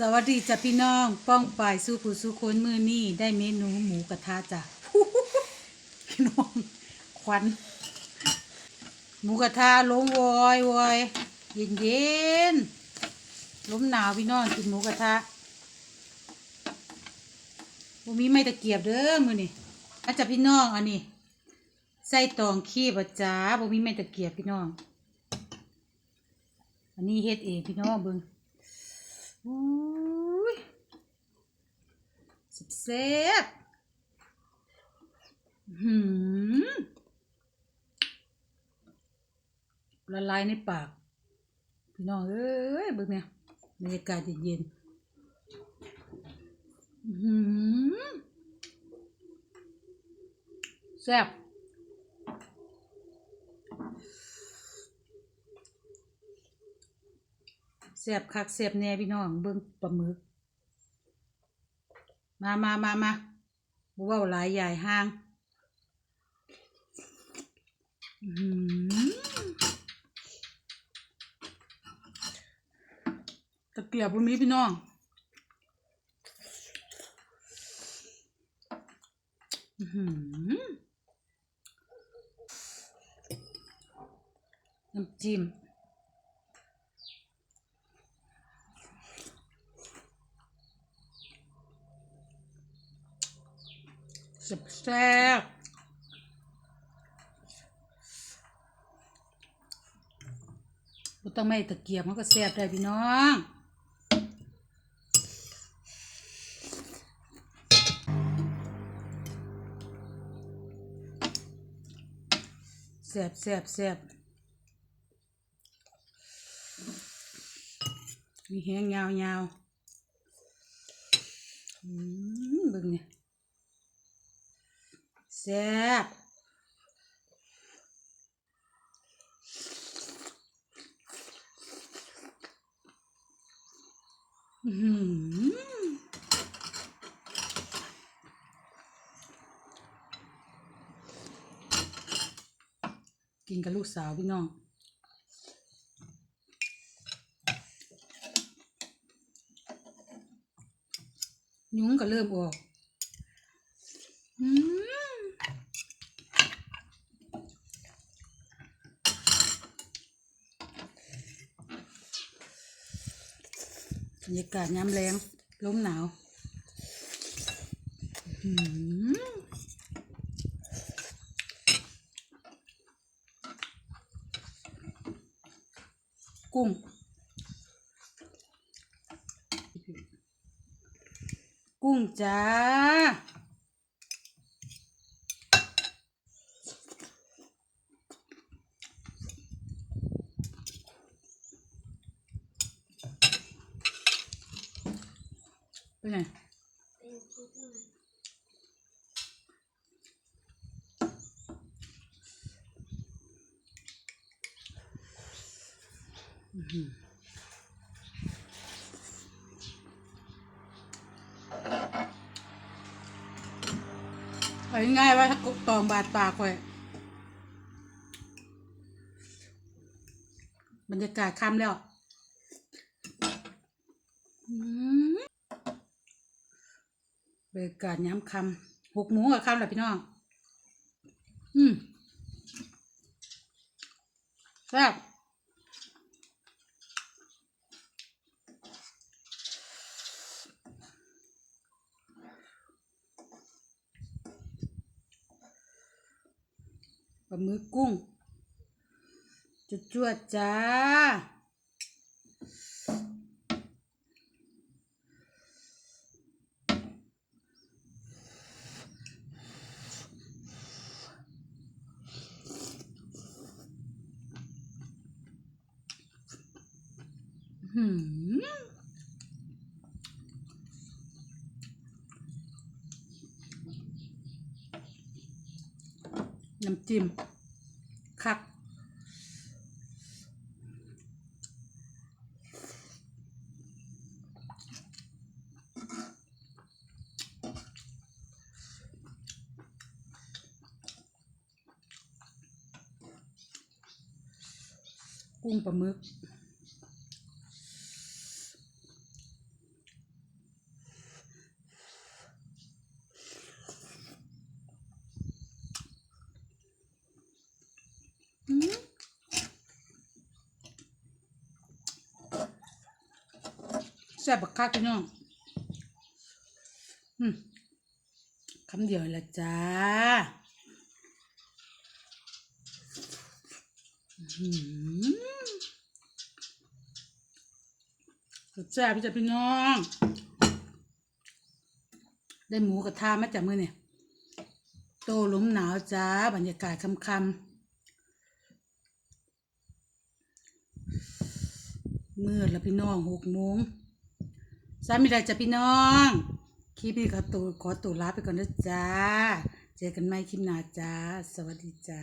สวัสดีจ้ะพี่น้อง ป้องป่ายสู้ผู้สู้คนมือนี่ได้เมนูหมูกระทะจ้ะพี่น้องควันหมูกระทะล้มวอยวอยเย็นเย็นๆลมหนาวพี่น้องกินหมูกระทะบ่มีไม่ตะเกียบเด้อมือนี่อาจจะพี่น้องอันนี้ใส่ตองขี้บะจ้าบ่มีไม่ตะเกียบพี่น้อง อันนี้เฮ็ดเองพี่น้องเบิ่ง อุ้ยสุดแซ่บหืมละลายในปาก พี่น้องเอ้ยเบิ่งเนี่ยบรรยากาศเย็นๆหืมแซ่บ แซ่บคักแซ่บแน่พี่น้องเบิ่งปลาหมึก มามามามาบเว่าหลายใหญ่ห้างอื้อหือตะเกียบบ่มีพี่น้องอื้อหือน้ำจิ้ม แซ่บแซ่บต้องไม่ตะเกียบมันก็แซ่บได้พี่น้องแซ่บแซ่บแซ่บมีแห้งยาวยาวอืมเบิ่งเนี่ย ซ่บอื้อหือกินกับลูกสาวพี่น้อง ยุ้งก็เริ่มออก อืม บรรยากาศย้ำแรงลมหนาวอื้อหือกุ้งกุ้งจ้า เป็นไงเอาง่ายๆว่าถ้ากตองบาดปากไว้บรรยากาศค่ำแล้ว อืม บรรยากาศย้ำคำหกโมงกับคำแหล้วพี่น้อง อืมแซ่บปลาหมึกกุ้งจุดจวดจ้า หืมน้ำจิ้ม คัก กุ้งปลาหมึก ซ่บบักคักพี่น้องอืมคำเดียวละจ้าแซ่บพี่จ้ะพี่น้อง ได้หมูกระทะมาจากมือเนี่ย โตลมหนาวจ้า บรรยากาศค่ำๆมืดแล้วพี่น้องหกโมง สามีได้จ้ะพี่น้อง คลิปนี้ขอตัวขอตัวลาไปก่อนนะจ้า เจอกันใหม่คลิปหน้าจ้า สวัสดีจ้า